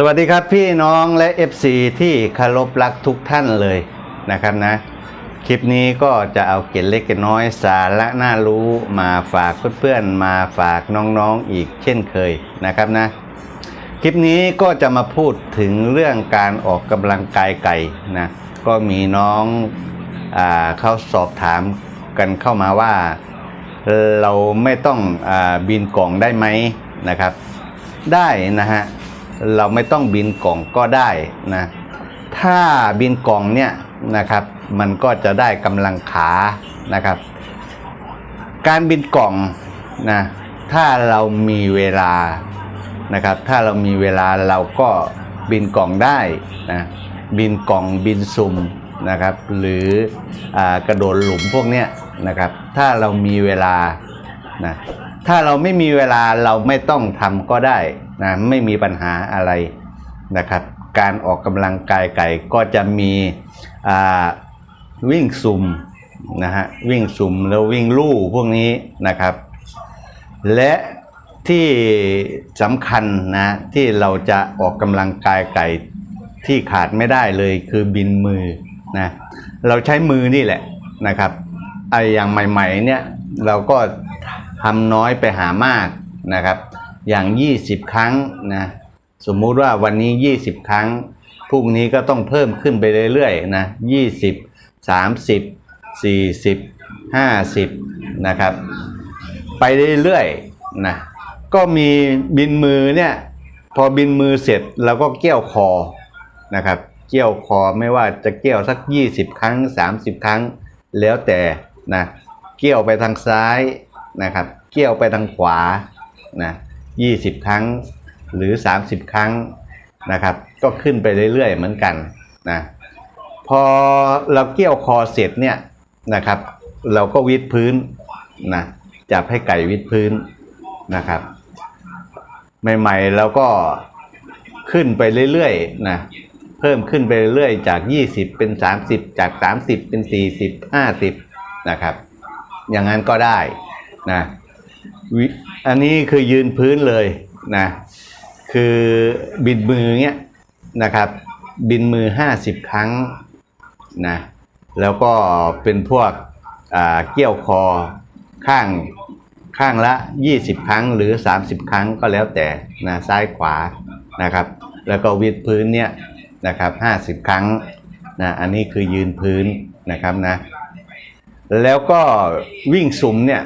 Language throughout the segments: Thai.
สวัสดีครับพี่น้องและ FC ที่คารพรักทุกท่านเลยนะครับนะ คลิปนี้ก็จะเอาเกร็ดเล็กเกร็ดน้อยสาระน่ารู้มาฝากเพื่อนๆมาฝากน้องๆอีกเช่นเคยนะครับนะ คลิปนี้ก็จะมาพูดถึงเรื่องการออกกำลังกายไก่นะ ก็มีน้องอเขาสอบถามกันเข้ามาว่า เราไม่ต้องอบินกล่องได้ไหมนะครับ ได้นะฮะ เราไม่ต้องบินกล่องก็ได้นะถ้าบินกล่องเนี่ยนะครับ มันก็จะได้กำลังขานะครับ การบินกล่องนะถ้าเรามีเวลานะครับ ถ้าเรามีเวลาเราก็บินกล่องได้นะบินกล่องบินซุ่มนะครับ หรืออกระโดดหลุมพวกเนี้ยนะครับ ถ้าเรามีเวลานะถ้าเราไม่มีเวลาเราไม่ต้องทำก็ได้ นะไม่มีปัญหาอะไรนะครับ การออกกำลังกายไก่ก็จะมีวิ่งซุ่มนะฮะวิ่งซุ่มแล้ววิ่งลู่พวกนี้นะครับ และที่สำคัญนะที่เราจะออกกำลังกายไก่ที่ขาดไม่ได้เลยคือบินมือนะเราใช้มือนี่แหละนะครับไออย่างใหม่ๆเนี่ยเราก็ทำน้อยไปหามากนะครับ อย่าง 20 ครั้งนะสมมุติว่าวันนี้ 20 ครั้งพรุ่งนี้ก็ต้องเพิ่มขึ้นไปเรื่อยๆนะ20 30 40 50 นะครับ ไปเรื่อยๆนะก็มีบินมือเนี่ยพอบินมือเสร็จเราก็เกี่ยวคอนะครับเกี่ยวคอไม่ว่าจะเกี่ยวสัก 20 ครั้ง 30 ครั้งแล้วแต่นะเกี่ยวไปทางซ้ายนะครับ เกี่ยวไปทางขวานะ 20 ครั้งหรือ 30 ครั้งนะครับ ก็ขึ้นไปเรื่อยๆเหมือนกันนะพอเราเกี่ยวคอเสร็จเนี่ยนะครับ เราก็วิดพื้นนะจับให้ไก่วิดพื้นนะครับใหม่ๆเราก็ขึ้นไปเรื่อยๆนะเพิ่มขึ้นไปเรื่อยจาก 20 เป็น 30 จาก 30 เป็น 40 50นะครับ อย่างนั้นก็ได้นะ อันนี้คือยืนพื้นเลยนะคือบิดมือเงี้ยนะครับ บินมือ 50 ครั้งนะแล้วก็เป็นพวกอ่าเกี่ยวคอข้างข้างละ 20 ครั้งหรือ 30 ครั้งก็แล้วแต่นะซ้ายขวานะครับ แล้วก็วิดพื้นเนี่ยนะครับ 50 ครั้งนะอันนี้คือยืนพื้นนะครับนะแล้วก็วิ่งสุ่มเนี่ย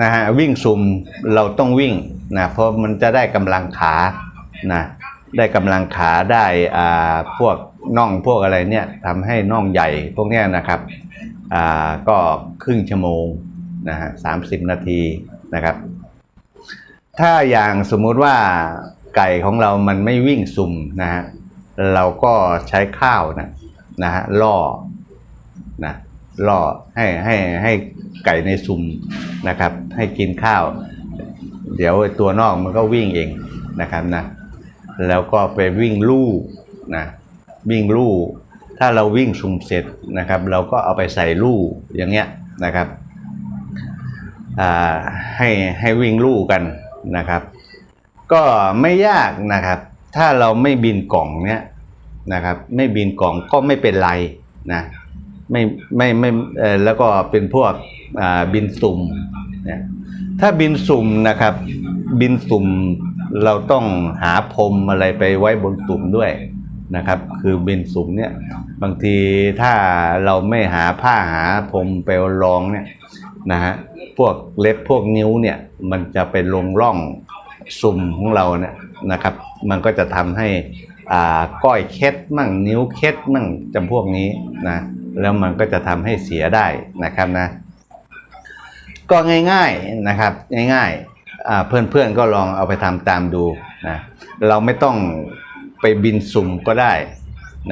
นะฮะวิ่งสุ่มเราต้องวิ่งนะเพราะมันจะได้กำลังขานะได้กำลังขาได้อ่าพวกน่องพวกอะไรเนี่ยทำให้น่องใหญ่พวกเนี้ยนะครับอ่าก็ครึ่งชั่วโมงนะฮะสามสิบนาทีนะครับ ถ้าอย่างสมมุติว่าไก่ของเรามันไม่วิ่งสุ่มนะฮะเราก็ใช้ข้าวนะนะฮะล่อนะ ล่อให้ให้ให้ไก่ในสุ่มนะครับ ให้กินข้าว เดี๋ยวตัวนอกมันก็วิ่งเองนะครับนะแล้วก็ไปวิ่งลู่นะวิ่งลู่ถ้าเราวิ่งสุ่มเสร็จนะครับ เราก็เอาไปใส่ลู่อย่างเงี้ยนะครับอ่าให้ให้วิ่งลู่กันนะครับ ก็ไม่ยากนะครับ ถ้าเราไม่บินกล่องเนี้ยนะครับ ไม่บินกล่องก็ไม่เป็นไรนะ ไม่ไม่ไม่แล้วก็เป็นพวกบินสุ่มเนี่ยถ้าบินสุ่มนะครับ บินสุ่มเราต้องหาพรมอะไรไปไว้บนสุ่มด้วยนะครับ คือบินสุ่มเนี่ยบางทีถ้าเราไม่หาผ้าหาพรมไปรองเนี่ยนะฮะพวกเล็บพวกนิ้วเนี่ยมันจะไปลงร่องสุ่มของเราเนี่ยนะครับ มันก็จะทำให้ก้อยเคล็ดมั่งนิ้วเคล็ดมั่งจำพวกนี้นะ แล้วมันก็จะทำให้เสียได้นะครับนะ ก็ง่ายๆนะครับง่ายๆเพื่อนๆก็ลองเอาไปทำตามดูนะเราไม่ต้องไปบินสุ่มก็ได้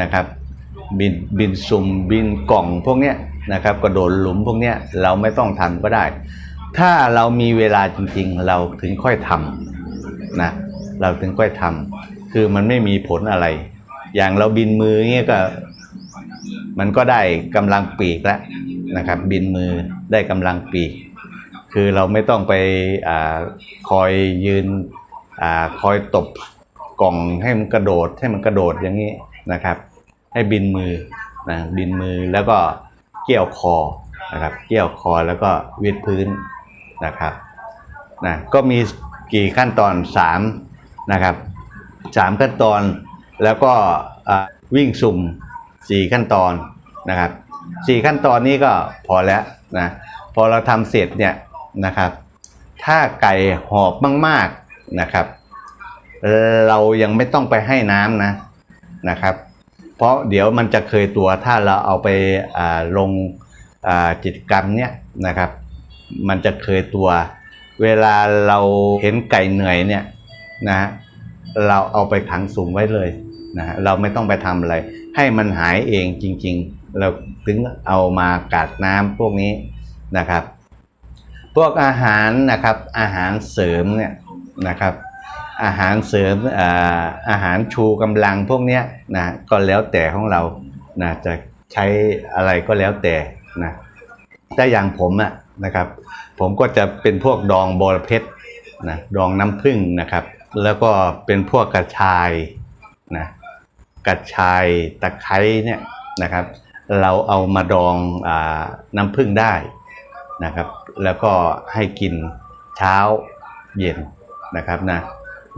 นะครับบินบินสุ่มบินกล่องพวกเนี้ยนะครับกระโดดหลุมพวกเนี้ยเราไม่ต้องทำก็ได้ ถ้าเรามีเวลาจริงๆ เราถึงค่อยทำนะเราถึงค่อยทำคือมันไม่มีผลอะไร อย่างเราบินมือเงี้ยก็ มันก็ได้กำลังปีกแล้วนะครับ บินมือได้กำลังปีก คือเราไม่ต้องไปอคอยยืนอคอยตบกล่องให้มันกระโดดให้มันกระโดดอย่างนี้นะครับ ให้บินมือนะบินมือแล้วก็เกี่ยวคอนะครับ เกี่ยวคอแล้วก็วิดพื้นนะครับนะก็มีกี่ขั้นตอนสามนะครับสามขั้นตอนแล้วก็วิ่งสุ่ม สี่ขั้นตอนนะครับสี่ขั้นตอนนี้ก็พอแล้วนะพอเราทำเสร็จเนี่ยนะครับ ถ้าไก่หอบมากๆนะครับ เรายังไม่ต้องไปให้น้ำนะนะครับ เพราะเดี๋ยวมันจะเคยตัวถ้าเราเอาไปาลงอ่ากิจกรรมเนี้ยนะครับ มันจะเคยตัว เวลาเราเห็นไก่เหนื่อยเนี่ยนะเราเอาไปขังสูงไว้เลยนะเราไม่ต้องไปทำอะไร ให้มันหายเองจริง ๆ เราถึงเอามากาดน้ำพวกนี้นะครับ พวกอาหารนะครับอาหารเสริมเนี่ยนะครับ อาหารเสริมอาอาหารชูกำลังพวกนี้นะก็แล้วแต่ของเรานะจะใช้อะไรก็แล้วแต่นะแต่อย่างผมอะนะครับ ผมก็จะเป็นพวกดองบอระเพ็ดนะดองน้ำผึ้งนะครับ แล้วก็เป็นพวกกระชายนะ กระชายตะไคร้เนี่ยนะครับ เราเอามาดองอน้ำผึ้งได้นะครับ แล้วก็ให้กินเช้าเย็นนะครับนะ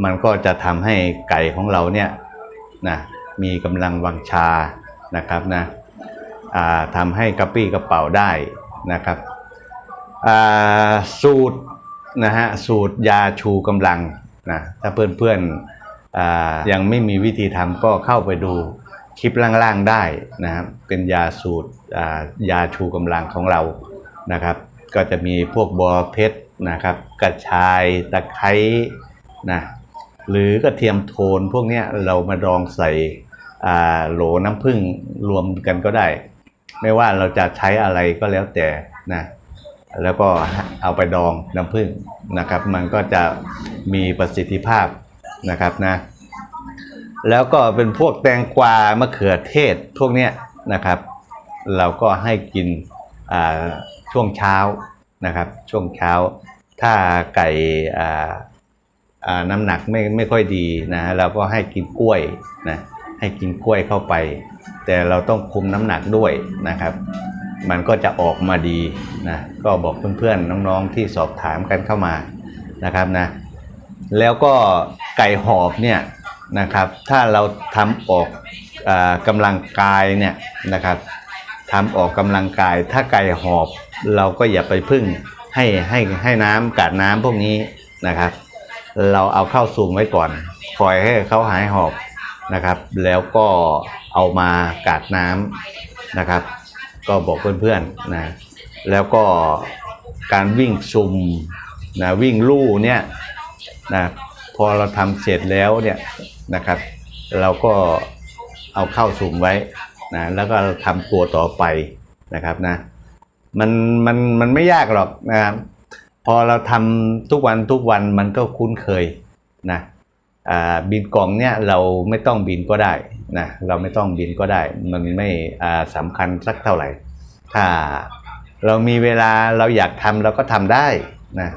มันก็จะทำให้ไก่ของเราเนี่ยนะมีกำลังวังชานะครับนะทำให้กระปี้กระเป๋าได้นะครับสูตรนะฮะสูตรยาชูกำลังนะถ้าเพื่อนๆอ่า ยังไม่มีวิธีทำก็เข้าไปดูคลิปล่างๆได้นะครับเป็นยาสูตรยาชูกำลังของเรานะครับ ก็จะมีพวกบอเพชรนะครับ กระชายตะไคร้นะหรือกระเทียมโทนพวกนี้เรามาดองใส่โหลน้ำผึ้งรวมกันก็ได้ ไม่ว่าเราจะใช้อะไรก็แล้วแต่นะแล้วก็เอาไปดองน้ำผึ้งนะครับ มันก็จะมีประสิทธิภาพ นะครับนะ แล้วก็เป็นพวกแตงกวามะเขือเทศพวกเนี้ยนะครับ เราก็ให้กินช่วงเช้านะครับ ช่วงเช้า ถ้าไก่น้ำหนักไม่ไม่ค่อยดีนะเราก็ให้กินกล้วยนะให้กินกล้วยเข้าไป แต่เราต้องคุมน้ำหนักด้วยนะครับ มันก็จะออกมาดีนะก็บอกเพื่อนๆน้องๆที่สอบถามกันเข้ามานะครับนะ แล้วก็ไก่หอบเนี่ยนะครับ ถ้าเราทำออกอากำลังกายเนี่ยนะครับทำออกกำลังกาย ถ้าไก่หอบเราก็อย่าไปพึ่งให้ให้ให้น้ำกาดน้ำพวกนี้นะครับ เราเอาเข้าซูมไว้ก่อนปล่อยให้เขาหายหอบนะครับ แล้วก็เอามากาดน้ำนะครับ ก็บอกเพื่อนๆนะแล้วก็การวิ่งซุมนะวิ่งลู่เนี่ย นะพอเราทำเสร็จแล้วเนี่ยนะครับ เราก็เอาเข้าซุมไว้นะแล้วก็ทำตัวต่อไปนะครับนะมันมันมันไม่ยากหรอกนะครับพอเราทำทุกวันทุกวันมันก็คุ้นเคยนะบินกล่องเนี่ยเราไม่ต้องบินก็ได้นะเราไม่ต้องบินก็ได้ มันไม่อ่าสำคัญสักเท่าไหร่ ถ้าเรามีเวลาเราอยากทำเราก็ทำได้นะ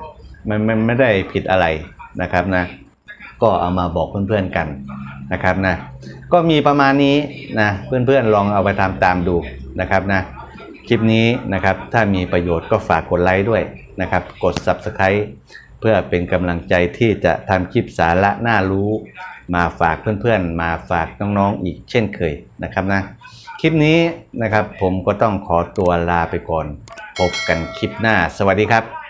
มันมันไม่ได้ผิดอะไร นะครับนะก็เอามาบอกเพื่อนๆกันนะครับนะก็มีประมาณนี้นะเพื่อนๆลองเอาไปทำตามดูนะครับนะคลิปนี้นะครับถ้ามีประโยชน์ก็ฝากกดไลค์ด้วยนะครับกด Subscribe เพื่อเป็นกำลังใจที่จะทำคลิปสาระน่ารู้ มาฝากเพื่อนๆ มาฝากน้องๆอีกเช่นเคยนะครับนะคลิปนี้นะครับผมก็ต้องขอตัวลาไปก่อน พบกันคลิปหน้า สวัสดีครับ